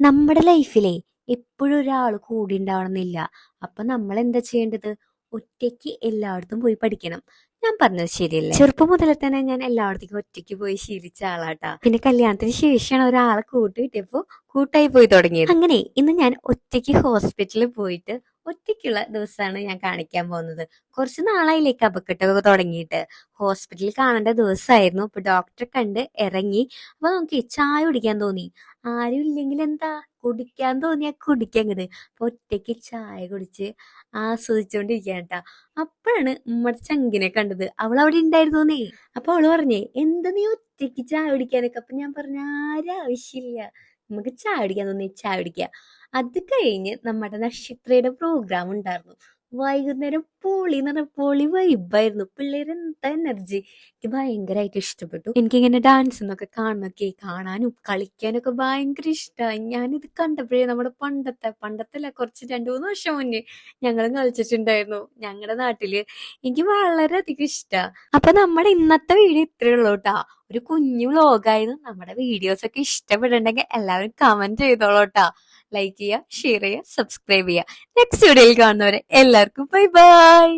നമ്മുടെ ലൈഫിലെ എപ്പോഴും ഒരാൾ കൂടി ഉണ്ടാവണമെന്നില്ല. അപ്പൊ നമ്മൾ എന്താ ചെയ്യേണ്ടത്? ഒറ്റയ്ക്ക് എല്ലായിടത്തും പോയി പഠിക്കണം. ഞാൻ പറഞ്ഞത് ശരിയല്ലേ? ചെറുപ്പം മുതലേ തന്നെ ഞാൻ എല്ലായിടത്തേക്കും ഒറ്റയ്ക്ക് പോയി ശീലിച്ച ആളാട്ടാ. പിന്നെ കല്യാണത്തിന് ശേഷമാണ് ഒരാളെ കൂട്ട് കിട്ടിയപ്പോ കൂട്ടായി പോയി തുടങ്ങിയത്. അങ്ങനെ ഇന്ന് ഞാൻ ഒറ്റയ്ക്ക് ഹോസ്പിറ്റലിൽ പോയിട്ട് ഒറ്റയ്ക്കുള്ള ദിവസമാണ് ഞാൻ കാണിക്കാൻ പോകുന്നത്. കുറച്ച് നാളായില്ലേക്ക് അപകടമൊക്കെ തുടങ്ങിയിട്ട്. ഹോസ്പിറ്റലിൽ കാണേണ്ട ദിവസമായിരുന്നു അപ്പൊ ഡോക്ടറെ കണ്ട് ഇറങ്ങി. അപ്പൊ നമുക്ക് ചായ കുടിക്കാൻ തോന്നി. ആരും ഇല്ലെങ്കിൽ എന്താ? കുടിക്കാൻ തോന്നിയാ കുടിക്കങ്ങട്. അപ്പൊ ഒറ്റയ്ക്ക് ചായ കുടിച്ച് ആസ്വദിച്ചോണ്ടിരിക്കാൻ കേട്ടാ അപ്പോഴാണ് ഉമ്മടെ ചങ്കിനെ കണ്ടത്. അവൾ അവിടെ ഉണ്ടായിരുന്നോന്നേ അപ്പൊ അവൾ പറഞ്ഞേ എന്താ നീ ഒറ്റയ്ക്ക് ചായ കുടിക്കാനൊക്കെ? അപ്പൊ ഞാൻ പറഞ്ഞ ആരാവശ്യമില്ല നമുക്ക് ചായ കുടിക്കാൻ തോന്നി ചായ കുടിക്കുക അത് കഴിഞ്ഞ് നമ്മുടെ നക്ഷത്രയുടെ പ്രോഗ്രാം ഉണ്ടായിരുന്നു. വൈകുന്നേരം പൊളി എന്ന് പൊളി വൈബായിരുന്നു പിള്ളേർ എന്താ എനർജി എനിക്ക് ഭയങ്കരമായിട്ട് ഇഷ്ടപ്പെട്ടു. എനിക്കിങ്ങനെ ഡാൻസ് എന്നൊക്കെ കാണുന്നൊക്കെ കാണാനും കളിക്കാനൊക്കെ ഭയങ്കര ഇഷ്ടമായി ഞാനിത് കണ്ടപ്പോഴേ നമ്മുടെ പണ്ടത്തെ പണ്ടത്തല്ല കുറച്ച് രണ്ടു മൂന്ന് വർഷം മുന്നേ ഞങ്ങളും കളിച്ചിട്ടുണ്ടായിരുന്നു. ഞങ്ങളുടെ നാട്ടിൽ. എനിക്ക് വളരെയധികം ഇഷ്ടമാണ് അപ്പൊ നമ്മുടെ ഇന്നത്തെ വീഡിയോ ഇത്രയേ ഉള്ളൂ ഒരു കുഞ്ഞു വ്ലോഗായിരുന്നു. നമ്മുടെ വീഡിയോസ് ഒക്കെ ഇഷ്ടപ്പെടുന്നുണ്ടെങ്കിൽ എല്ലാവരും കമന്റ് ചെയ്തോളൂട്ടാ. ലൈക്ക് ചെയ്യുക ഷെയർ ചെയ്യുക സബ്സ്ക്രൈബ് ചെയ്യുക. നെക്സ്റ്റ് വീഡിയോയിൽ കാണുന്നവരെ എല്ലാവർക്കും ബൈ ബൈ